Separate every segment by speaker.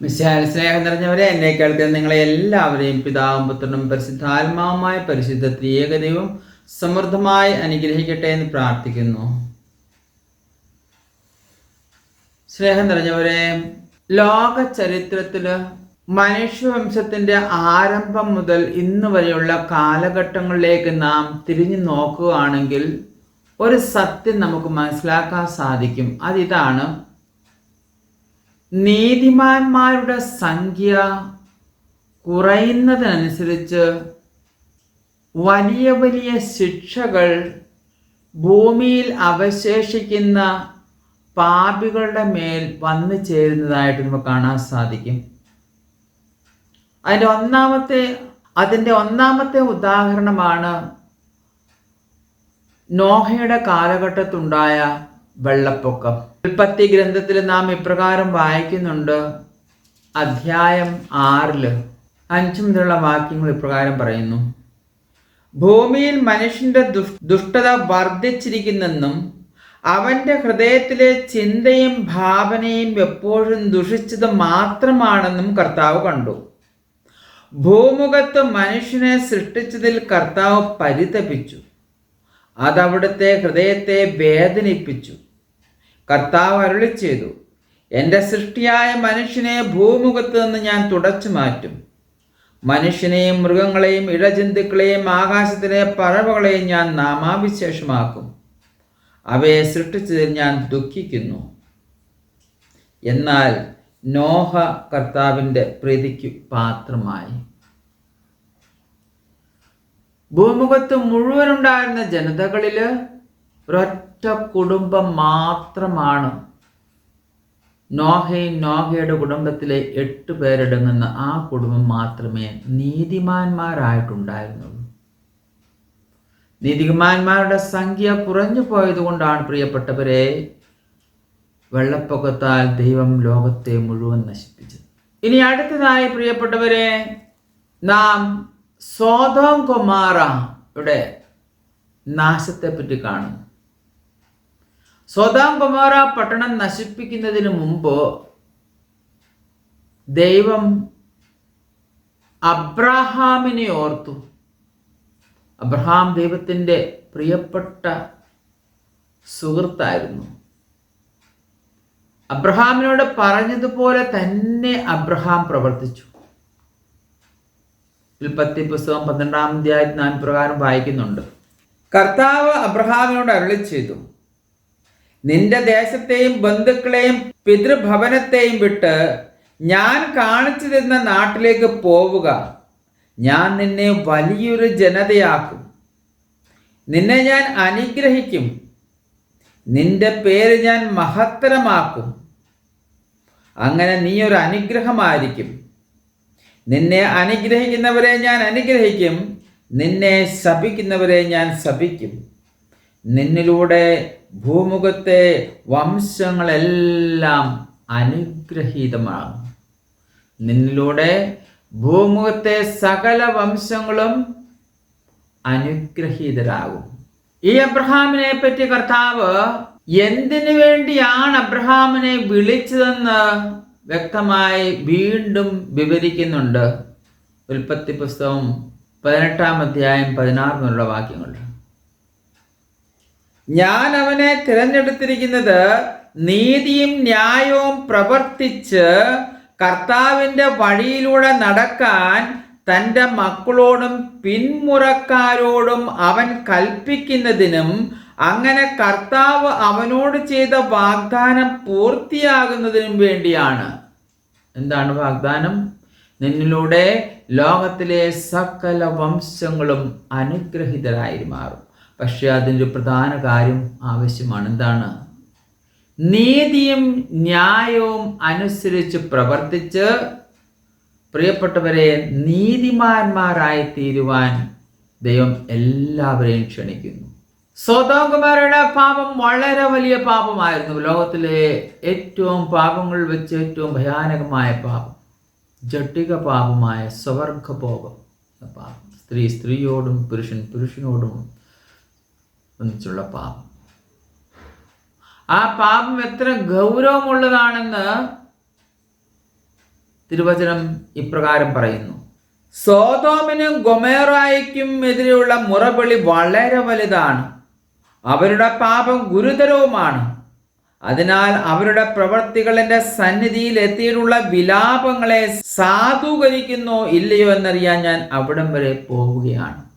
Speaker 1: Misheal സ്നേഹം നിറഞ്ഞവരെ എന്നെ കേൾക്കുന്ന നിങ്ങളെ എല്ലാവരെയും പിതാവും പുത്രനും പരിശുദ്ധാത്മാവുമായ പരിശുദ്ധ ത്രിയേകദൈവം സമൃദ്ധമായി അനുഗ്രഹിക്കട്ടെ എന്ന് പ്രാർത്ഥിക്കുന്നു. സ്നേഹം നിറഞ്ഞവരെ ലോക ചരിത്രത്തിൽ മനുഷ്യവംശത്തിന്റെ ആരംഭം മുതൽ ഇന്ന് വരെയുള്ള കാലഘട്ടങ്ങളിലേക്ക് നാം തിരിഞ്ഞു നോക്കുകയാണെങ്കിൽ ഒരു സത്യം നമുക്ക് മനസ്സിലാക്കാൻ സാധിക്കും. അതിതാണ് നീതിമാന്മാരുടെ സംഖ്യ കുറയുന്നതിനനുസരിച്ച് വലിയ വലിയ ശിക്ഷകൾ ഭൂമിയിൽ അവശേഷിക്കുന്ന പാപികളുടെ മേൽ വന്നു ചേരുന്നതായിട്ട് നമുക്ക് കാണാൻ സാധിക്കും. അതിന്റെ ഒന്നാമത്തെ അതിന്റെ ഒന്നാമത്തെ ഉദാഹരണമാണ് നോഹയുടെ കാലഘട്ടത്തുണ്ടായ വെള്ളപ്പൊക്കം. ഉൽപ്പത്തി ഗ്രന്ഥത്തിൽ നാം ഇപ്രകാരം വായിക്കുന്നുണ്ട്. അധ്യായം ആറിൽ അഞ്ചു മുതലുള്ള വാക്യങ്ങൾ ഇപ്രകാരം പറയുന്നു. ഭൂമിയിൽ മനുഷ്യന്റെ ദുഷ്- ദുഷ്ടത വർദ്ധിച്ചിരിക്കുന്നെന്നും അവന്റെ ഹൃദയത്തിലെ ചിന്തയും ഭാവനയും എപ്പോഴും ദുഷിച്ചത് മാത്രമാണെന്നും കർത്താവ് കണ്ടു. ഭൂമുഖത്ത് മനുഷ്യനെ സൃഷ്ടിച്ചതിൽ കർത്താവ് പരിതപിച്ചു. അതവിടുത്തെ ഹൃദയത്തെ വേദനിപ്പിച്ചു. കർത്താവ് അരുളി ചെയ്തു എന്റെ സൃഷ്ടിയായ മനുഷ്യനെ ഭൂമുഖത്ത് നിന്ന് ഞാൻ തുടച്ചു മാറ്റും. മനുഷ്യനെയും മൃഗങ്ങളെയും ഇഴജന്തുക്കളെയും ആകാശത്തിലെ പറവകളെയും ഞാൻ നാമാവിശേഷമാക്കും. അവയെ സൃഷ്ടിച്ചതിൽ ഞാൻ ദുഃഖിക്കുന്നു. എന്നാൽ നോഹ കർത്താവിന്റെ പ്രീതിക്ക് പാത്രമായി. ഭൂമുഖത്ത് മുഴുവനുണ്ടായിരുന്ന ജനതകളിൽ ഒരൊറ്റ കുടുംബം മാത്രമാണ്. നോഹയും നോഹയുടെ കുടുംബത്തിലെ എട്ട് പേരടങ്ങുന്ന ആ കുടുംബം മാത്രമേ നീതിമാന്മാരായിട്ടുണ്ടായിരുന്നുള്ളൂ. നീതിമാന്മാരുടെ സംഖ്യ കുറഞ്ഞു പോയതുകൊണ്ടാണ് പ്രിയപ്പെട്ടവരെ വെള്ളപ്പൊക്കത്താൽ ദൈവം ലോകത്തെ മുഴുവൻ നശിപ്പിച്ചത്. ഇനി അടുത്തതായി പ്രിയപ്പെട്ടവരെ നാം സോതോം കുമാറയുടെ നാശത്തെപ്പറ്റി കാണും സോതാം ഗൊമോറ പട്ടണം നശിപ്പിക്കുന്നതിന് മുമ്പ് ദൈവം അബ്രഹാമിനെ ഓർത്തു. അബ്രഹാം ദൈവത്തിന്റെ പ്രിയപ്പെട്ട സുഹൃത്തായിരുന്നു. അബ്രഹാമിനോട് പറഞ്ഞതുപോലെ തന്നെ അബ്രഹാം പ്രവർത്തിച്ചു. ഉൽപ്പത്തി പുസ്തകം പന്ത്രണ്ടാം അധ്യായത്തിൽ നാം പ്രകാരം വായിക്കുന്നുണ്ട്. കർത്താവ് അബ്രഹാമിനോട് അരുളി ചെയ്തു നിന്റെ ദേശത്തെയും ബന്ധുക്കളെയും പിതൃഭവനത്തെയും വിട്ട് ഞാൻ കാണിച്ചു തരുന്ന നാട്ടിലേക്ക് പോവുക. ഞാൻ നിന്നെ വലിയൊരു ജനതയാക്കും. നിന്നെ ഞാൻ അനുഗ്രഹിക്കും. നിന്റെ പേര് ഞാൻ മഹത്തരമാക്കും. അങ്ങനെ നീ ഒരു അനുഗ്രഹമായിരിക്കും. നിന്നെ അനുഗ്രഹിക്കുന്നവരെ ഞാൻ അനുഗ്രഹിക്കും. നിന്നെ ശപിക്കുന്നവരെ ഞാൻ ശപിക്കും. നിന്നിലൂടെ ഭൂമുഖത്തെ വംശങ്ങളെല്ലാം അനുഗ്രഹീതമാകും. നിന്നിലൂടെ ഭൂമുഖത്തെ സകല വംശങ്ങളും അനുഗ്രഹീതരാകും. ഈ അബ്രഹാമിനെ പറ്റി കർത്താവ് എന്തിനു വേണ്ടിയാണ് അബ്രഹാമിനെ വിളിച്ചതെന്ന് വ്യക്തമായി വീണ്ടും വിവരിക്കുന്നുണ്ട്. ഉൽപ്പത്തി പുസ്തകം പതിനെട്ടാം അധ്യായം പതിനാറിനുള്ള വാക്യങ്ങൾ ഞാൻ അവനെ തിരഞ്ഞെടുത്തിരിക്കുന്നത് നീതിയും ന്യായവും പ്രവർത്തിച്ച് കർത്താവിന്റെ വഴിയിലൂടെ നടക്കാൻ തന്റെ മക്കളോടും പിന്മുറക്കാരോടും അവൻ കൽപ്പിക്കുന്നതിനും അങ്ങനെ കർത്താവ് അവനോട് ചെയ്ത വാഗ്ദാനം പൂർത്തിയാകുന്നതിനും വേണ്ടിയാണ്. എന്താണ് വാഗ്ദാനം? നിന്നിലൂടെ ലോകത്തിലെ സകല വംശങ്ങളും അനുഗ്രഹിതരായി മാറും. പക്ഷെ അതിന്റെ പ്രധാന കാര്യം ആവശ്യമാണ്. എന്താണ്? നീതിയും ന്യായവും അനുസരിച്ച് പ്രവർത്തിച്ച് പ്രിയപ്പെട്ടവരെ നീതിമാന്മാരായി തീരുവാൻ ദൈവം എല്ലാവരെയും ക്ഷണിക്കുന്നു. സ്വതോകുമാരുടെ പാപം വളരെ വലിയ പാപമായിരുന്നു. ലോകത്തിലെ ഏറ്റവും പാപങ്ങൾ വെച്ച് ഏറ്റവും ഭയാനകമായ പാപം ജട്ടിക പാപമായ സ്വവർഗഭോഗം പാപം. സ്ത്രീ സ്ത്രീയോടും പുരുഷൻ പുരുഷനോടും ഒന്നിച്ചുള്ള പാപം. ആ പാപം എത്ര ഗൗരവമുള്ളതാണെന്ന് തിരുവചനം ഇപ്രകാരം പറയുന്നു. സോതോമിനും ഗൊമേറായിക്കും എതിരെയുള്ള മുറവിളി വളരെ വലുതാണ്. അവരുടെ പാപം ഗുരുതരവുമാണ്. അതിനാൽ അവരുടെ പ്രവർത്തികളിന്റെ സന്നിധിയിൽ എത്തിയിട്ടുള്ള വിലാപങ്ങളെ സാധൂകരിക്കുന്നോ ഇല്ലയോ എന്നറിയാൻ ഞാൻ അവിടം വരെ പോവുകയാണ്.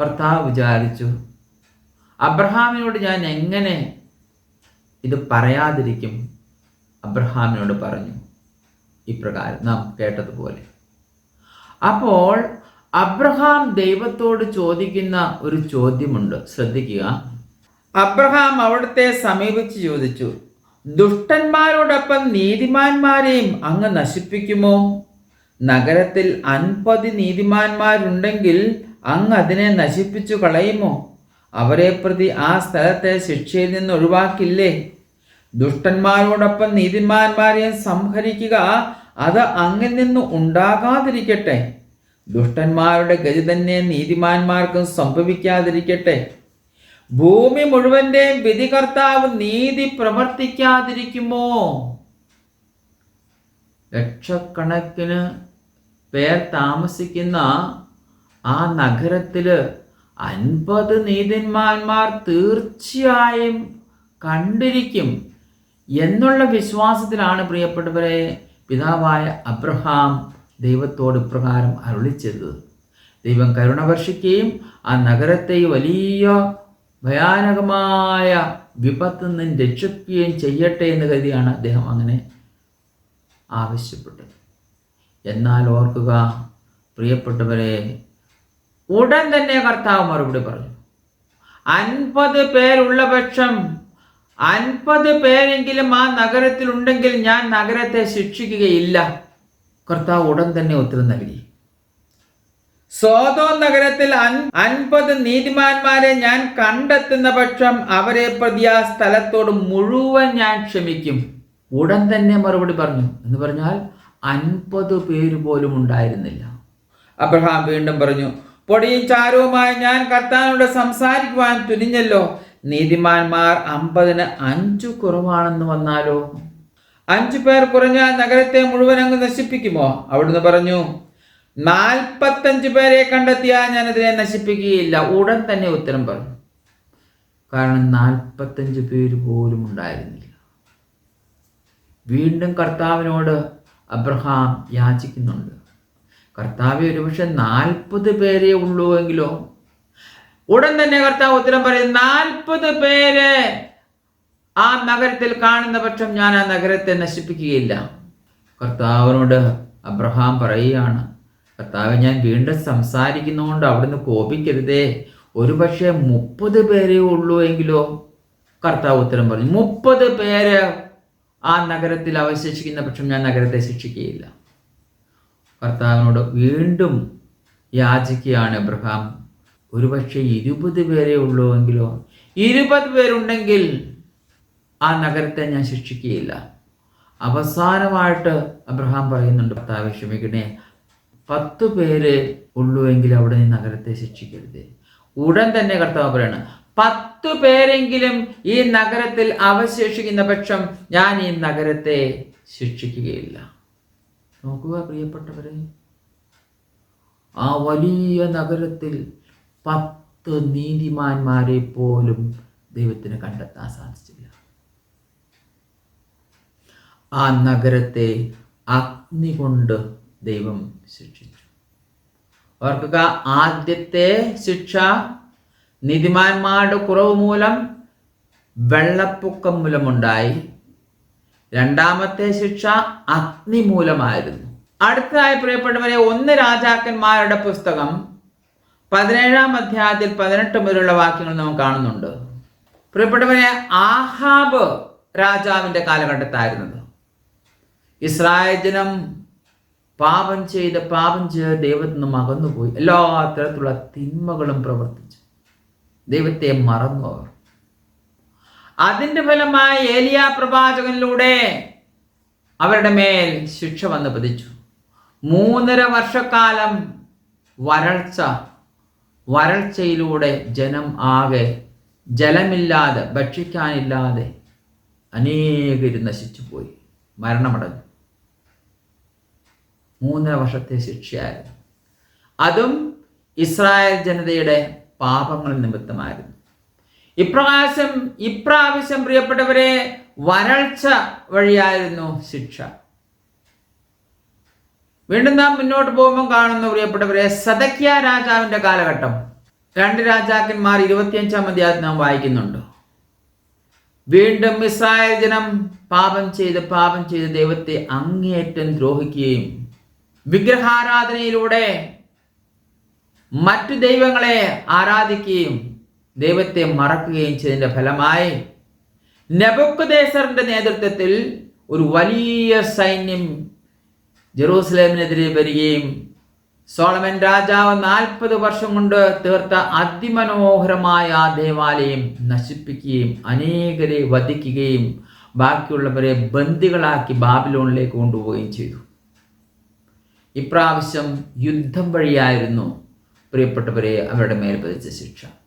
Speaker 1: കർത്താവ് വിചാരിച്ചു അബ്രഹാമിനോട് ഞാൻ എങ്ങനെ ഇത് പറയാതിരിക്കും? അബ്രഹാമിനോട് പറഞ്ഞു ഇപ്രകാരം നാം കേട്ടതുപോലെ. അപ്പോൾ അബ്രഹാം ദൈവത്തോട് ചോദിക്കുന്ന ഒരു ചോദ്യമുണ്ട്. ശ്രദ്ധിക്കുക. അബ്രഹാം അവിടുത്തെ സമീപിച്ച് ചോദിച്ചു ദുഷ്ടന്മാരോടൊപ്പം നീതിമാന്മാരെയും അങ്ങ് നശിപ്പിക്കുമോ? നഗരത്തിൽ അൻപത് നീതിമാന്മാരുണ്ടെങ്കിൽ അങ്ങ് അതിനെ നശിപ്പിച്ചു കളയുമോ? അവരെ പ്രതി ആ സ്ഥലത്തെ ശിക്ഷയിൽ നിന്ന് ഒഴിവാക്കില്ലേ? ദുഷ്ടന്മാരോടൊപ്പം നീതിമാന്മാരെ സംഹരിക്കുക അത് അങ്ങിൽ നിന്ന് ഉണ്ടാകാതിരിക്കട്ടെ. ദുഷ്ടന്മാരുടെ ഗതി തന്നെ നീതിമാന്മാർക്കും സംഭവിക്കാതിരിക്കട്ടെ. ഭൂമി മുഴുവന്റെയും വിധികർത്താവ് നീതി പ്രവർത്തിക്കാതിരിക്കുമോ? ലക്ഷക്കണക്കിന് പേർ താമസിക്കുന്ന ആ നഗരത്തിൽ അൻപത് നീതിന്മാന്മാർ തീർച്ചയായും കണ്ടിരിക്കും എന്നുള്ള വിശ്വാസത്തിലാണ് പ്രിയപ്പെട്ടവരെ പിതാവായ അബ്രഹാം ദൈവത്തോട് ഇപ്രകാരം അരുളി ചെയ്തത്. ദൈവം കരുണ വർഷിക്കുകയും ആ നഗരത്തെ വലിയ ഭയാനകമായ വിപത്തിൽ നിന്ന് രക്ഷിക്കുകയും ചെയ്യട്ടെ എന്ന് കരുതിയാണ് അദ്ദേഹം അങ്ങനെ ആവശ്യപ്പെട്ടത്. എന്നാൽ ഓർക്കുക പ്രിയപ്പെട്ടവരെ ഉടൻ തന്നെ കർത്താവ് മറുപടി പറഞ്ഞു. അൻപത് പേരുള്ള പക്ഷം അൻപത് പേരെങ്കിലും ആ നഗരത്തിൽ ഉണ്ടെങ്കിൽ ഞാൻ നഗരത്തെ ശിക്ഷിക്കുകയില്ല. കർത്താവ് ഉടൻ തന്നെ ഉത്തരം നൽകി. സോതോ നഗരത്തിൽ അൻ- അൻപത് നീതിമാന്മാരെ ഞാൻ കണ്ടെത്തുന്ന പക്ഷം അവരെ പ്രതി ആ സ്ഥലത്തോട് മുഴുവൻ ഞാൻ ക്ഷമിക്കും. ഉടൻ തന്നെ മറുപടി പറഞ്ഞു. എന്ന് പറഞ്ഞാൽ അൻപത് പേര് പോലും ഉണ്ടായിരുന്നില്ല. അബ്രഹാം വീണ്ടും പറഞ്ഞു പൊടിയും ചാരവുമായി ഞാൻ കർത്താവിനോട് സംസാരിക്കുവാൻ തുനിഞ്ഞല്ലോ. നീതിമാന്മാർ അമ്പതിന് അഞ്ചു കുറവാണെന്ന് വന്നാലോ? അഞ്ചു പേർ കുറഞ്ഞാൽ നഗരത്തെ മുഴുവൻ അങ്ങ് നശിപ്പിക്കുമോ? അവിടുന്ന് പറഞ്ഞു നാൽപ്പത്തഞ്ച് പേരെ കണ്ടെത്തിയാൽ ഞാൻ അതിനെ നശിപ്പിക്കുകയില്ല. ഉടൻ തന്നെ ഉത്തരം പറഞ്ഞു. കാരണം നാൽപ്പത്തഞ്ച് പേര് പോലും ഉണ്ടായിരുന്നില്ല. വീണ്ടും കർത്താവിനോട് അബ്രഹാം യാചിക്കുന്നുണ്ട്. കർത്താവ് ഒരുപക്ഷെ നാൽപ്പത് പേരേ ഉള്ളൂ എങ്കിലോ? ഉടൻ തന്നെ കർത്താവ് ഉത്തരം പറയും നാൽപ്പത് പേര് ആ നഗരത്തിൽ കാണുന്ന പക്ഷം ഞാൻ ആ നഗരത്തെ നശിപ്പിക്കുകയില്ല. കർത്താവിനോട് അബ്രഹാം പറയുകയാണ് കർത്താവ് ഞാൻ വീണ്ടും സംസാരിക്കുന്നതുകൊണ്ട് അവിടുന്ന് കോപിക്കരുതേ. ഒരുപക്ഷെ മുപ്പത് പേരേ ഉള്ളൂ എങ്കിലോ? കർത്താവ് ഉത്തരം പറഞ്ഞു മുപ്പത് പേര് ആ നഗരത്തിൽ അവശേഷിക്കുന്ന പക്ഷം ഞാൻ നഗരത്തെ ശിക്ഷിക്കുകയില്ല. കർത്താവിനോട് വീണ്ടും യാചിക്കുകയാണ് എബ്രഹാം. ഒരുപക്ഷെ ഇരുപത് പേരേ ഉള്ളൂ എങ്കിലോ ഇരുപത് പേരുണ്ടെങ്കിൽ ആ നഗരത്തെ ഞാൻ ശിക്ഷിക്കുകയില്ല. അവസാനമായിട്ട് അബ്രഹാം പറയുന്നുണ്ട് ഭർത്താവ് ക്ഷമിക്കണേ. പത്ത് പേര് ഉള്ളൂ എങ്കിൽ അവിടെ നീ നഗരത്തെ ശിക്ഷിക്കരുത്. ഉടൻ തന്നെ കർത്താവ് പറയാണ് പത്ത് പേരെങ്കിലും ഈ നഗരത്തിൽ അവശേഷിക്കുന്ന പക്ഷം ഞാൻ ഈ നഗരത്തെ ശിക്ഷിക്കുകയില്ല. നോക്കുക പ്രിയപ്പെട്ടവരെ. ആ വലിയ നഗരത്തിൽ പത്ത് നീതിമാന്മാരെ പോലും ദൈവത്തിന് കണ്ടെത്താൻ സാധിച്ചില്ല. ആ നഗരത്തെ അഗ്നി കൊണ്ട് ദൈവം ശിക്ഷിച്ചു ഓർക്കുക ആദ്യത്തെ ശിക്ഷ നീതിമാന്മാരുടെ കുറവ് മൂലം വെള്ളപ്പൊക്കം മൂലമുണ്ടായി. രണ്ടാമത്തെ ശിക്ഷ അഗ്നി മൂലമായിരുന്നു അടുത്തതായി പ്രിയപ്പെട്ടവരെ ഒന്ന് രാജാക്കന്മാരുടെ പുസ്തകം. പതിനേഴാം അധ്യായത്തിൽ പതിനെട്ട് മുതലുള്ള വാക്യങ്ങൾ നാം കാണുന്നുണ്ട്. പ്രിയപ്പെട്ടവരെ ആഹാബ് രാജാവിന്റെ കാലഘട്ടത്തായിരുന്നത്. ഇസ്രായേൽ ജനം പാപം ചെയ്ത് പാപം ചെയ്ത് ദൈവത്തിൽ നിന്നും അകന്നുപോയി എല്ലാ തരത്തിലുള്ള തിന്മകളും പ്രവർത്തിച്ചു. ദൈവത്തെ മറന്നു അവർ. അതിന്റെ ഫലമായി ഏലിയ പ്രവാചകനിലൂടെ അവരുടെ മേൽ ശിക്ഷ വന്ന് പതിച്ചു. മൂന്നര വർഷക്കാലം വരൾച്ച വരൾച്ചയിലൂടെ ജനം ആകെ ജലമില്ലാതെ ഭക്ഷിക്കാനില്ലാതെ അനേകര് നശിച്ചുപോയി മരണമടഞ്ഞു. മൂന്നര വർഷത്തെ ശിക്ഷയായിരുന്നു. അതും ഇസ്രായേൽ ജനതയുടെ പാപങ്ങൾ നിമിത്തമായിരുന്നു. ഇപ്രകാശം ഇപ്രാവശ്യം പ്രിയപ്പെട്ടവരെ വരൾച്ച വഴിയായിരുന്നു ശിക്ഷ. വീണ്ടും നാം മുന്നോട്ട് പോകുമ്പോൾ കാണുന്ന പ്രിയപ്പെട്ടവരെ സദക്യ രാജാവിന്റെ കാലഘട്ടം. രണ്ട് രാജാക്കന്മാർ ഇരുപത്തിയഞ്ചാം അധ്യായത്തിൽ നാം വായിക്കുന്നുണ്ട്. വീണ്ടും ഇസ്രായേൽ ജനം പാപം ചെയ്ത് പാപം ചെയ്ത് ദൈവത്തെ അങ്ങേയറ്റം ദ്രോഹിക്കുകയും വിഗ്രഹാരാധനയിലൂടെ മറ്റു ദൈവങ്ങളെ ആരാധിക്കുകയും ദൈവത്തെ മറക്കുകയും ചെയ്തതിന്റെ ഫലമായി നെബുക്കുദേസറിന്റെ നേതൃത്വത്തിൽ ഒരു വലിയ സൈന്യം ജെറൂസലേമിനെതിരെ വരികയും സോളമൻ രാജാവ് നാൽപ്പത് വർഷം കൊണ്ട് തീർത്ത അതിമനോഹരമായ ആ ദേവാലയം നശിപ്പിക്കുകയും അനേകരെ വധിക്കുകയും ബാക്കിയുള്ളവരെ ബന്ദികളാക്കി ബാബിലോണിലേക്ക് കൊണ്ടുപോവുകയും ചെയ്തു. ഇപ്രാവശ്യം യുദ്ധം വഴിയായിരുന്നു പ്രിയപ്പെട്ടവരെ അവരുടെ മേൽ പതിച്ച ശിക്ഷ.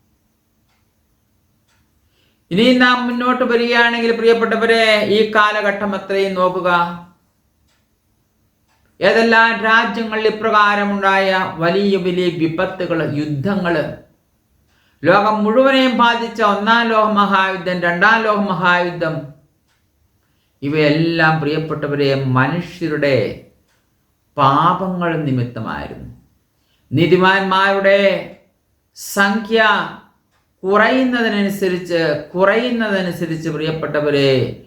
Speaker 1: ഇനി നാം മുന്നോട്ട് വരികയാണെങ്കിൽ പ്രിയപ്പെട്ടവരെ ഈ കാലഘട്ടം അത്രയും നോക്കുക. ഏതെല്ലാം രാജ്യങ്ങളിൽ ഇപ്രകാരമുണ്ടായ വലിയ വലിയ വിപത്തുകൾ യുദ്ധങ്ങൾ ലോകം മുഴുവനെയും ബാധിച്ച ഒന്നാം ലോക മഹായുദ്ധം രണ്ടാം ലോക മഹായുദ്ധം ഇവയെല്ലാം പ്രിയപ്പെട്ടവരെ മനുഷ്യരുടെ പാപങ്ങൾ നിമിത്തമായിരുന്നു. നീതിമാന്മാരുടെ സംഖ്യ കുറയുന്നതിനനുസരിച്ച് കുറയുന്നതനുസരിച്ച് പ്രിയപ്പെട്ടവരെ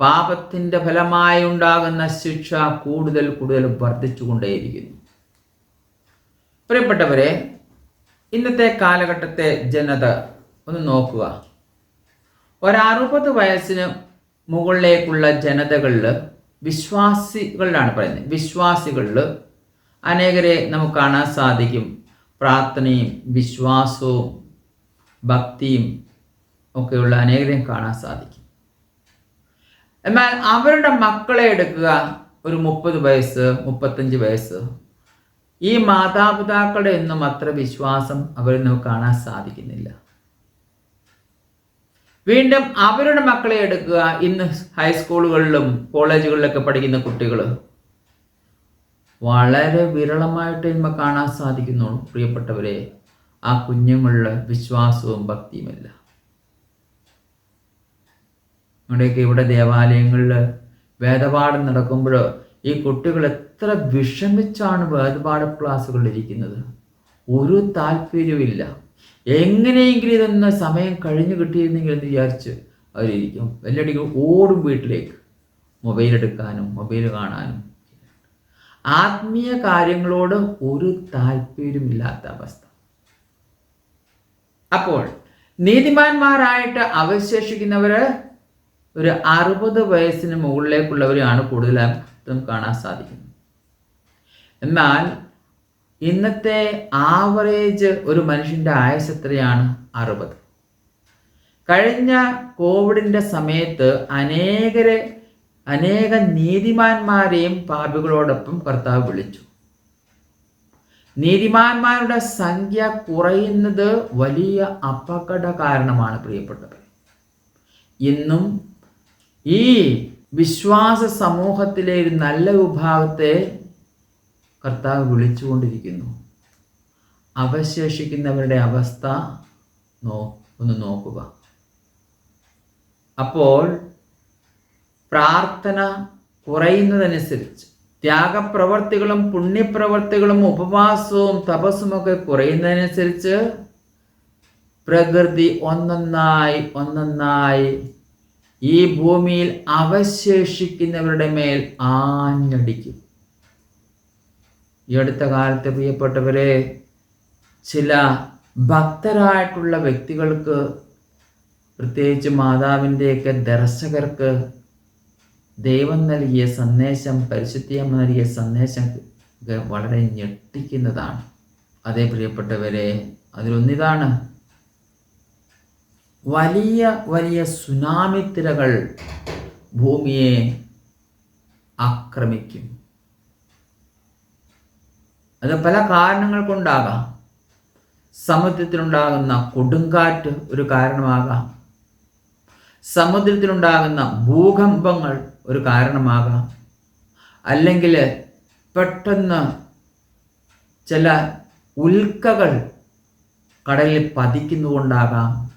Speaker 1: പാപത്തിന്റെ ഫലമായി ഉണ്ടാകുന്ന ശിക്ഷ കൂടുതൽ കൂടുതൽ വർദ്ധിച്ചുകൊണ്ടേയിരിക്കുന്നു. പ്രിയപ്പെട്ടവരെ ഇന്നത്തെ കാലഘട്ടത്തെ ജനത ഒന്ന് നോക്കുക. ഒരറുപത് വയസ്സിന് മുകളിലേക്കുള്ള ജനതകളിൽ വിശ്വാസികളിലാണ് പറയുന്നത്. വിശ്വാസികളിൽ അനേകരെ നമുക്ക് കാണാൻ സാധിക്കും. പ്രാർത്ഥനയും വിശ്വാസവും ഭക്തിയും ഒക്കെയുള്ള അനേകരെയും കാണാൻ സാധിക്കും. എന്നാൽ അവരുടെ മക്കളെ എടുക്കുക ഒരു മുപ്പത് വയസ്സ് മുപ്പത്തഞ്ച് വയസ്സ്. ഈ മാതാപിതാക്കളുടെ ഒന്നും അത്ര വിശ്വാസം അവരിൽ നിന്ന് കാണാൻ സാധിക്കുന്നില്ല. വീണ്ടും അവരുടെ മക്കളെ എടുക്കുക ഇന്ന് ഹൈസ്കൂളുകളിലും കോളേജുകളിലൊക്കെ പഠിക്കുന്ന കുട്ടികൾ വളരെ വിരളമായിട്ട് നമ്മൾ കാണാൻ സാധിക്കുന്നുള്ളൂ പ്രിയപ്പെട്ടവരെ. ആ കുഞ്ഞുങ്ങളുടെ വിശ്വാസവും ഭക്തിയുമല്ല നമ്മുടെയൊക്കെ ഇവിടെ ദേവാലയങ്ങളിൽ വേദപാഠം നടക്കുമ്പോൾ ഈ കുട്ടികൾ എത്ര വിഷമിച്ചാണ് വേദപാഠ ക്ലാസ്സുകളിൽ ഇരിക്കുന്നത്? ഒരു താല്പര്യവുമില്ല. എങ്ങനെയെങ്കിലും ഇതൊന്ന് സമയം കഴിഞ്ഞു കിട്ടിയിരുന്നെങ്കിൽ എന്ന് വിചാരിച്ച് അവരിയ്ക്കും എല്ലാടിക്കും ഓടും വീട്ടിലേക്ക്. മൊബൈൽ എടുക്കാനും മൊബൈൽ കാണാനും. ആത്മീയ കാര്യങ്ങളോട് ഒരു താല്പര്യമില്ലാത്ത അവസ്ഥ. അപ്പോൾ നീതിമാന്മാരായിട്ട് അവശേഷിക്കുന്നവര് ഒരു അറുപത് വയസ്സിന് മുകളിലേക്കുള്ളവരെയാണ് കൂടുതലായിട്ടും കാണാൻ സാധിക്കുന്നത്. എന്നാൽ ഇന്നത്തെ ആവറേജ് ഒരു മനുഷ്യന്റെ ആയുസ് എത്രയാണ്? അറുപത്. കഴിഞ്ഞ കോവിഡിന്റെ സമയത്ത് അനേകരെ അനേക നീതിമാന്മാരെയും പാപികളോടൊപ്പം കർത്താവ് വിളിച്ചു. നീതിമാന്മാരുടെ സംഖ്യ കുറയുന്നത് വലിയ അപകട കാരണമാണ് പ്രിയപ്പെട്ടവർ ഇന്നും ഈ വിശ്വാസ സമൂഹത്തിലെ ഒരു നല്ല വിഭാഗത്തെ കർത്താവ് വിളിച്ചുകൊണ്ടിരിക്കുന്നു. അവശേഷിക്കുന്നവരുടെ അവസ്ഥ നോ ഒന്ന് നോക്കുക. അപ്പോൾ പ്രാർത്ഥന കുറയുന്നതനുസരിച്ച് ത്യാഗപ്രവർത്തികളും പുണ്യപ്രവർത്തികളും ഉപവാസവും തപസ്സുമൊക്കെ കുറയുന്നതനുസരിച്ച് പ്രകൃതി ഒന്നൊന്നായി ഒന്നൊന്നായി ഈ ഭൂമിയിൽ അവശേഷിക്കുന്നവരുടെ മേൽ ആഞ്ഞടിക്കും. ഈ അടുത്ത കാലത്ത് പ്രിയപ്പെട്ടവരെ ചില ഭക്തരായിട്ടുള്ള വ്യക്തികൾക്ക് പ്രത്യേകിച്ച് മാതാവിന്റെയൊക്കെ ദർശകർക്ക് ദൈവം നൽകിയ സന്ദേശം പരിശുദ്ധിയമ്മ നൽകിയ സന്ദേശം വളരെ ഞെട്ടിക്കുന്നതാണ്. അതേ പ്രിയപ്പെട്ടവരെ അതിലൊന്നിതാണ്. വലിയ വലിയ സുനാമി തിരകൾ ഭൂമിയെ ആക്രമിക്കും. അത് പല കാരണങ്ങൾ കൊണ്ടാകാം. സമുദ്രത്തിലുണ്ടാകുന്ന കൊടുങ്കാറ്റ് ഒരു കാരണമാകാം. സമുദ്രത്തിലുണ്ടാകുന്ന ഭൂകമ്പങ്ങൾ ഒരു കാരണമാകാം അല്ലെങ്കിൽ പെട്ടെന്ന് ചില ഉൽക്കകൾ കടലിൽ പതിക്കുന്നുകൊണ്ടാകാം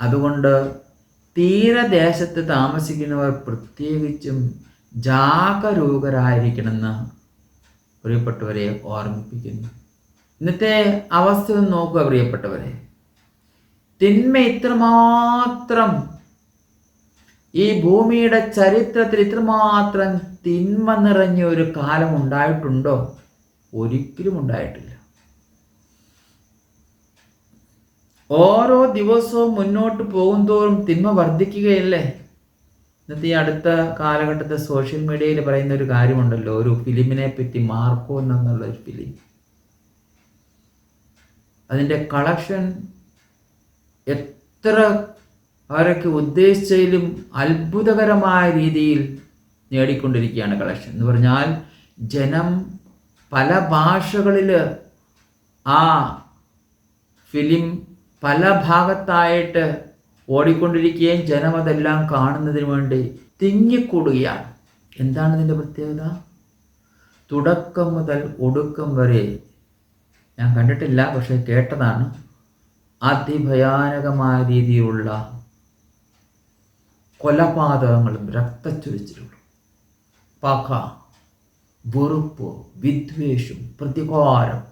Speaker 1: അതുകൊണ്ട് തീരദേശത്ത് താമസിക്കുന്നവർ പ്രത്യേകിച്ചും ജാഗരൂകരായിരിക്കണമെന്ന് പ്രിയപ്പെട്ടവരെ ഓർമ്മിപ്പിക്കുന്നു. ഇന്നത്തെ അവസ്ഥ നോക്കുക പ്രിയപ്പെട്ടവരെ. തിന്മ ഇത്രമാത്രം. ഈ ഭൂമിയുടെ ചരിത്രത്തിൽ ഇത്രമാത്രം തിന്മ നിറഞ്ഞ ഒരു കാലം ഉണ്ടായിട്ടുണ്ടോ? ഒരിക്കലും ഉണ്ടായിട്ടില്ല. ഓരോ ദിവസവും മുന്നോട്ട് പോകുന്തോറും തിന്മ വർദ്ധിക്കുകയല്ലേ? ഇന്നത്തെ ഈ അടുത്ത കാലഘട്ടത്തെ സോഷ്യൽ മീഡിയയിൽ പറയുന്ന ഒരു കാര്യമുണ്ടല്ലോ. ഒരു ഫിലിമിനെ പറ്റി മാർക്കോ എന്നുള്ള ഒരു ഫിലിം. അതിന്റെ കളക്ഷൻ എത്ര അവരൊക്കെ ഉദ്ദേശിച്ചതിലും അത്ഭുതകരമായ രീതിയിൽ നേടിക്കൊണ്ടിരിക്കുകയാണ് കളക്ഷൻ എന്ന് പറഞ്ഞാൽ ജനം പല ഭാഷകളിൽ ആ ഫിലിം പല ഭാഗത്തായിട്ട് ഓടിക്കൊണ്ടിരിക്കുകയും ജനം അതെല്ലാം കാണുന്നതിന് വേണ്ടി തിങ്ങിക്കൂടുകയാണ്. എന്താണ് ഇതിന്റെ പ്രത്യേകത? തുടക്കം മുതൽ ഒടുക്കം വരെ ഞാൻ കണ്ടിട്ടില്ല പക്ഷേ കേട്ടതാണ്. അതിഭയാനകമായ രീതിയിലുള്ള കൊലപാതകങ്ങളും രക്തച്ചൊരിച്ചിലുകളും പക വെറുപ്പ് വിദ്വേഷം പ്രതികാരം.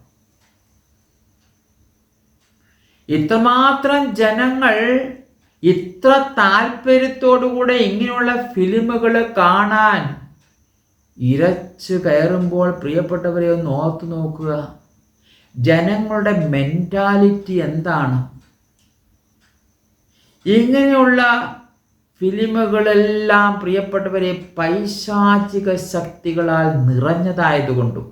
Speaker 1: ഇത്രമാത്രം ജനങ്ങൾ ഇത്ര താല്പര്യത്തോടുകൂടെ ഇങ്ങനെയുള്ള ഫിലിമുകൾ കാണാൻ ഇരച്ച് കയറുമ്പോൾ പ്രിയപ്പെട്ടവരെ ഒന്ന് ഓർത്തു നോക്കുക. ജനങ്ങളുടെ മെന്റാലിറ്റി എന്താണ്? ഇങ്ങനെയുള്ള ഫിലിമുകളെല്ലാം പ്രിയപ്പെട്ടവരെ പൈശാചിക ശക്തികളാൽ നിറഞ്ഞതായതുകൊണ്ടും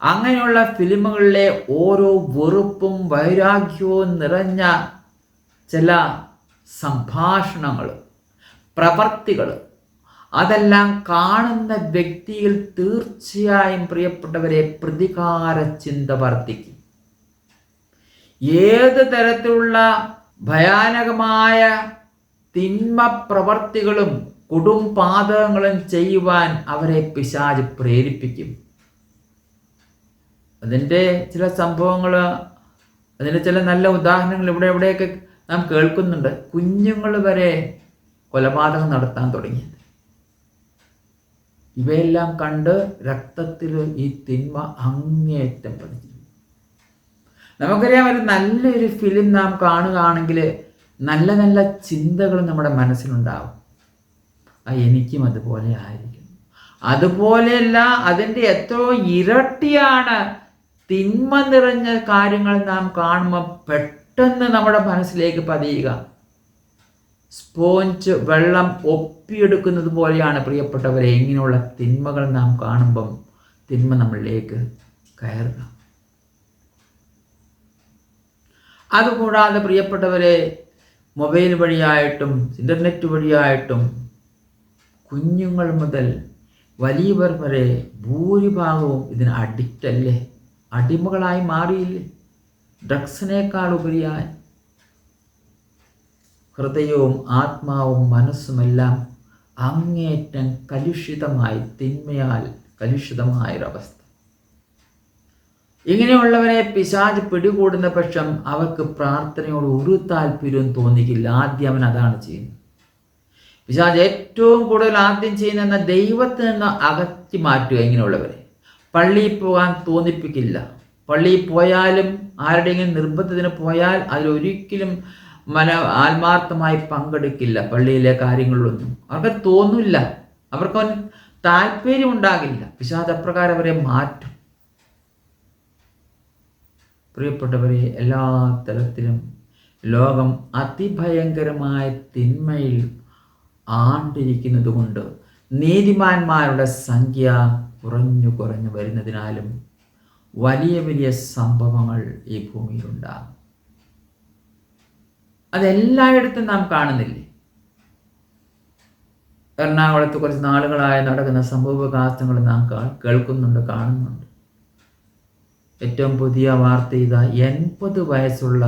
Speaker 1: അങ്ങനെയുള്ള ഫിലിമുകളിലെ ഓരോ വെറുപ്പും വൈരാഗ്യവും നിറഞ്ഞ ചില സംഭാഷണങ്ങൾ പ്രവർത്തികൾ അതെല്ലാം കാണുന്ന വ്യക്തിയിൽ തീർച്ചയായും പ്രിയപ്പെട്ടവരെ പ്രതികാര ചിന്ത വർദ്ധിക്കും. ഏത് തരത്തിലുള്ള ഭയാനകമായ തിന്മ പ്രവർത്തികളും കൊടും പാതകങ്ങളും ചെയ്യുവാൻ അവരെ പിശാജ് പ്രേരിപ്പിക്കും. അതിന്റെ ചില സംഭവങ്ങൾ അതിന്റെ ചില നല്ല ഉദാഹരണങ്ങൾ ഇവിടെ എവിടെയൊക്കെ നാം കേൾക്കുന്നുണ്ട്. കുഞ്ഞുങ്ങൾ വരെ കൊലപാതകം നടത്താൻ തുടങ്ങിയത്. ഇവയെല്ലാം കണ്ട് രക്തത്തിൽ ഈ തിന്മ അങ്ങേയറ്റം പതിച്ചു നമുക്കറിയാം ഒരു നല്ലൊരു ഫിലിം നാം കാണുകയാണെങ്കിൽ നല്ല നല്ല ചിന്തകൾ നമ്മുടെ മനസ്സിലുണ്ടാവും. ആ എനിക്കും അതുപോലെ ആയിരിക്കും. അതുപോലെയല്ല അതിന്റെ എത്രയോ ഇരട്ടിയാണ് തിന്മ നിറഞ്ഞ കാര്യങ്ങൾ നാം കാണുമ്പോൾ പെട്ടെന്ന് നമ്മുടെ മനസ്സിലേക്ക് പതിയുക. സ്പോഞ്ച് വെള്ളം ഒപ്പിയെടുക്കുന്നത് പോലെയാണ് പ്രിയപ്പെട്ടവരെ. ഇങ്ങനെയുള്ള തിന്മകൾ നാം കാണുമ്പം തിന്മ നമ്മളിലേക്ക് കയറുക. അതുകൂടാതെ പ്രിയപ്പെട്ടവരെ മൊബൈൽ വഴിയായിട്ടും ഇന്റർനെറ്റ് വഴിയായിട്ടും കുഞ്ഞുങ്ങൾ മുതൽ വലിയവർ വരെ ഭൂരിഭാഗവും ഇതിന് അഡിക്റ്റല്ലേ അടിമകളായി മാറിയില്ലേ? ഡ്രഗ്സിനേക്കാൾ ഉപരിയായി ഹൃദയവും ആത്മാവും മനസ്സുമെല്ലാം അങ്ങേറ്റം കലുഷിതമായി തിന്മയാൽ കലുഷിതമായൊരവസ്ഥ. ഇങ്ങനെയുള്ളവരെ പിശാജ് പിടികൂടുന്ന പക്ഷം അവർക്ക് പ്രാർത്ഥനയോട് ഒരു താല്പര്യവും തോന്നിക്കില്ല. ആദ്യം അവൻ അതാണ് ചെയ്യുന്നത്. പിശാജ് ഏറ്റവും കൂടുതൽ ആദ്യം ചെയ്യുന്ന ദൈവത്തിൽ നിന്ന് അകറ്റി മാറ്റുക ഇങ്ങനെയുള്ളവരെ. പള്ളിയിൽ പോകാൻ തോന്നിപ്പിക്കില്ല. പള്ളിയിൽ പോയാലും ആരുടെയെങ്കിലും നിർബന്ധത്തിന് പോയാൽ അതിലൊരിക്കലും മന ആത്മാർത്ഥമായി പങ്കെടുക്കില്ല പള്ളിയിലെ കാര്യങ്ങളിലൊന്നും അവർക്ക് തോന്നില്ല. അവർക്ക് താല്പര്യം ഉണ്ടാകില്ല പിശാജ് അപ്രകാരം അവരെ മാറ്റും. പ്രിയപ്പെട്ടവരെ എല്ലാ തരത്തിലും ലോകം അതിഭയങ്കരമായ തിന്മയിൽ ആണ്ടിരിക്കുന്നത് കൊണ്ട് നീതിമാന്മാരുടെ സംഖ്യ കുറഞ്ഞു കുറഞ്ഞു വരുന്നതിനാലും വലിയ വലിയ സംഭവങ്ങൾ ഈ ഭൂമിയിലുണ്ടാകും. അതെല്ലായിടത്തും നാം കാണുന്നില്ലേ? എറണാകുളത്ത് കുറച്ച് നാളുകളായി നടക്കുന്ന സംഭവവികാസങ്ങൾ നാം കേൾക്കുന്നുണ്ട് കാണുന്നുണ്ട്. ഏറ്റവും പുതിയ വാർത്ത ഇതാ എൺപത് വയസ്സുള്ള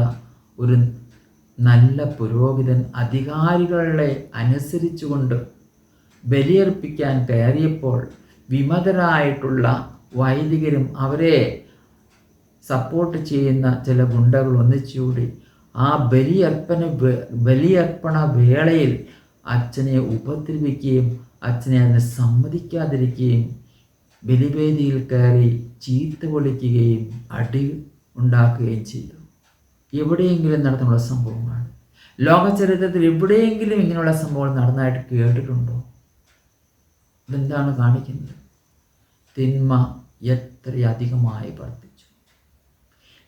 Speaker 1: ഒരു നല്ല പുരോഹിതൻ അധികാരികളെ അനുസരിച്ചുകൊണ്ട് ബലിയർപ്പിക്കാൻ കയറിയപ്പോൾ വിമതരായിട്ടുള്ള വൈദികരും അവരെ സപ്പോർട്ട് ചെയ്യുന്ന ചില ഗുണ്ടകൾ ഒന്നിച്ചുകൂടി ആ ബലിയർപ്പണ വേ- ബലിയർപ്പണ വേളയിൽ അച്ഛനെ ഉപദ്രവിക്കുകയും അച്ഛനെ അതിനെ സമ്മതിക്കാതിരിക്കുകയും ബലിവേദിയിൽ കയറി ചീത്ത വിളിക്കുകയും അടി ഉണ്ടാക്കുകയും ചെയ്തു. എവിടെയെങ്കിലും നടന്നുള്ള സംഭവമാണ് ലോക ചരിത്രത്തിൽ എവിടെയെങ്കിലും ഇങ്ങനെയുള്ള സംഭവങ്ങൾ നടന്നതായിട്ട് കേട്ടിട്ടുണ്ടോ? അതെന്താണ് കാണിക്കുന്നത്? തിന്മ എത്രയധികമായി വർദ്ധിച്ചു.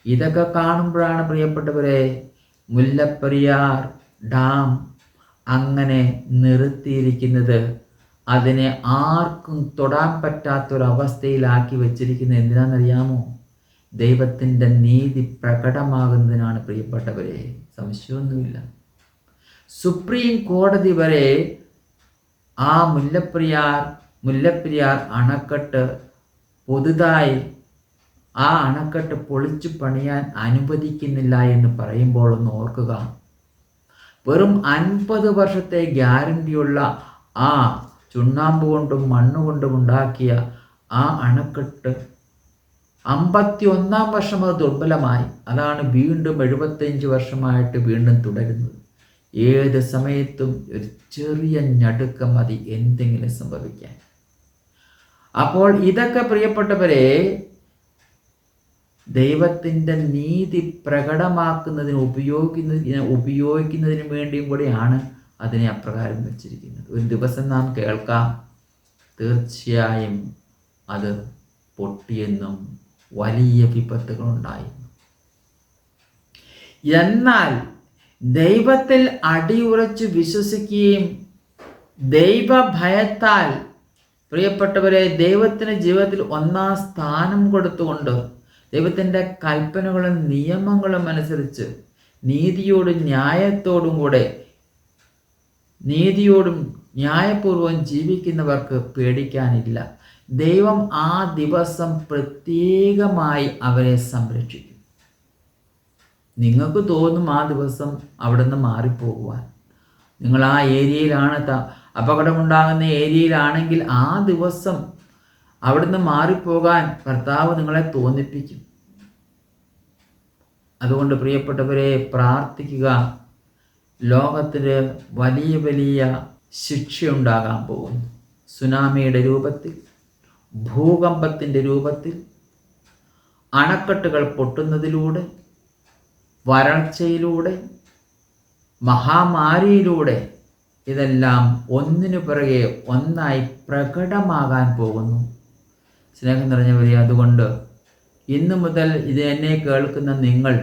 Speaker 1: ഇതൊക്കെ കാണുമ്പോഴാണ് പ്രിയപ്പെട്ടവരെ മുല്ലപ്പെരിയാർ ഡാം അങ്ങനെ നിർത്തിയിരിക്കുന്നത് അതിനെ ആർക്കും തൊടാൻ പറ്റാത്തൊരവസ്ഥയിലാക്കി വെച്ചിരിക്കുന്നത് എന്തിനാണെന്നറിയാമോ? ദൈവത്തിന്റെ നീതി പ്രകടമാകുന്നതിനാണ് പ്രിയപ്പെട്ടവരെ സംശയമൊന്നുമില്ല. സുപ്രീം കോടതി വരെ ആ മുല്ലപ്പെരിയാർ മുല്ലപ്പെരിയാർ അണക്കെട്ട് പുതുതായി ആ അണക്കെട്ട് പൊളിച്ചു പണിയാൻ അനുവദിക്കുന്നില്ല എന്ന് പറയുമ്പോൾ ഒന്ന് ഓർക്കുക. വെറും അൻപത് വർഷത്തെ ഗ്യാരണ്ടിയുള്ള ആ ചുണ്ണാമ്പ് കൊണ്ടും മണ്ണ് കൊണ്ടും ഉണ്ടാക്കിയ ആ അണക്കെട്ട് അമ്പത്തി ഒന്നാം വർഷം അത് ദുർബലമായി. അതാണ് വീണ്ടും എഴുപത്തഞ്ച് വർഷമായിട്ട് വീണ്ടും തുടരുന്നത്. ഏത് സമയത്തും ഒരു ചെറിയ ഞടുക്കം മതി എന്തെങ്കിലും സംഭവിക്കാൻ. അപ്പോൾ ഇതൊക്കെ പ്രിയപ്പെട്ടവരെ ദൈവത്തിന്റെ നീതി പ്രകടമാക്കുന്നതിന് ഉപയോഗിക്കുന്നതിന് ഉപയോഗിക്കുന്നതിന് വേണ്ടിയും കൂടിയാണ് അതിനെ അപ്രകാരം വെച്ചിരിക്കുന്നത്. ഒരു ദിവസം നാം കേൾക്കാം. തീർച്ചയായും അത് പൊട്ടിയെന്നും വലിയ വിപത്തുകൾ ഉണ്ടായി എന്നാൽ ദൈവത്തിൽ അടിയുറച്ച് വിശ്വസിക്കുകയും ദൈവഭയത്താൽ പ്രിയപ്പെട്ടവരെ ദൈവത്തിന് ജീവിതത്തിൽ ഒന്നാം സ്ഥാനം കൊടുത്തുകൊണ്ട് ദൈവത്തിന്റെ കൽപ്പനകളും നിയമങ്ങളും അനുസരിച്ച് നീതിയോടും ന്യായത്തോടും കൂടെ നീതിയോടും ന്യായപൂർവം ജീവിക്കുന്നവർക്ക് പേടിക്കാനില്ല. ദൈവം ആ ദിവസം പ്രത്യേകമായി അവരെ സംരക്ഷിക്കും. നിങ്ങൾക്ക് തോന്നും ആ ദിവസം അവിടെ നിന്ന് മാറിപ്പോകുവാൻ. നിങ്ങൾ ആ ഏരിയയിലാണ് അപകടമുണ്ടാകുന്ന ഏരിയയിലാണെങ്കിൽ ആ ദിവസം അവിടുന്ന് മാറിപ്പോകാൻ കർത്താവ് നിങ്ങളെ തോന്നിപ്പിക്കും. അതുകൊണ്ട് പ്രിയപ്പെട്ടവരെ പ്രാർത്ഥിക്കുക. ലോകത്തിന് വലിയ വലിയ ശിക്ഷയുണ്ടാകാൻ പോകുന്നു. സുനാമിയുടെ രൂപത്തിൽ ഭൂകമ്പത്തിന്റെ രൂപത്തിൽ അണക്കെട്ടുകൾ പൊട്ടുന്നതിലൂടെ വരൾച്ചയിലൂടെ മഹാമാരിയിലൂടെ ഇതെല്ലാം ഒന്നിനു പിറകെ ഒന്നായി പ്രകടമാകാൻ പോകുന്നു. സ്നേഹം നിറഞ്ഞവരെ അതുകൊണ്ട് ഇന്നു മുതൽ ഇത് എന്നെ കേൾക്കുന്ന നിങ്ങൾ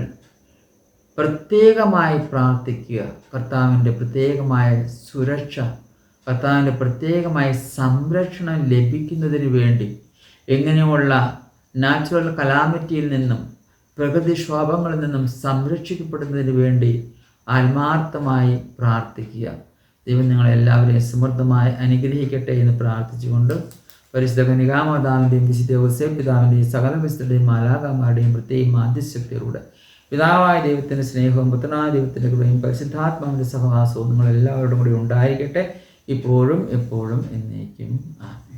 Speaker 1: പ്രത്യേകമായി പ്രാർത്ഥിക്കുക. കർത്താവിന്റെ പ്രത്യേകമായ സുരക്ഷ കർത്താവിന്റെ പ്രത്യേകമായ സംരക്ഷണം ലഭിക്കുന്നതിന് വേണ്ടി എങ്ങനെയുള്ള നാച്ചുറൽ കലാമിറ്റിയിൽ നിന്നും പ്രകൃതിക്ഷോഭങ്ങളിൽ നിന്നും സംരക്ഷിക്കപ്പെടുന്നതിന് വേണ്ടി ആത്മാർത്ഥമായി പ്രാർത്ഥിക്കുക. ദൈവം നിങ്ങളെല്ലാവരെയും സമൃദ്ധമായി അനുഗ്രഹിക്കട്ടെ എന്ന് പ്രാർത്ഥിച്ചുകൊണ്ട് പരിശുദ്ധ കനികാമാതാവിന്റെയും വിശുദ്ധ ഉത്സവപിതാവിന്റെയും പിതാവിന്റെയും സകല വിശുദ്ധയും മാലാകമാരുടെയും പ്രത്യേകം മാധ്യശക്തിയിലൂടെ പിതാവായ ദൈവത്തിന്റെ സ്നേഹവും പുത്രനായ ദൈവത്തിന്റെ കൃപയും പരിശുദ്ധാത്മാവിന്റെ സഹവാസവും നിങ്ങളെല്ലാവരോടും കൂടി ഉണ്ടായിരിക്കട്ടെ. ഇപ്പോഴും എപ്പോഴും എന്നേക്കും. ആമേൻ.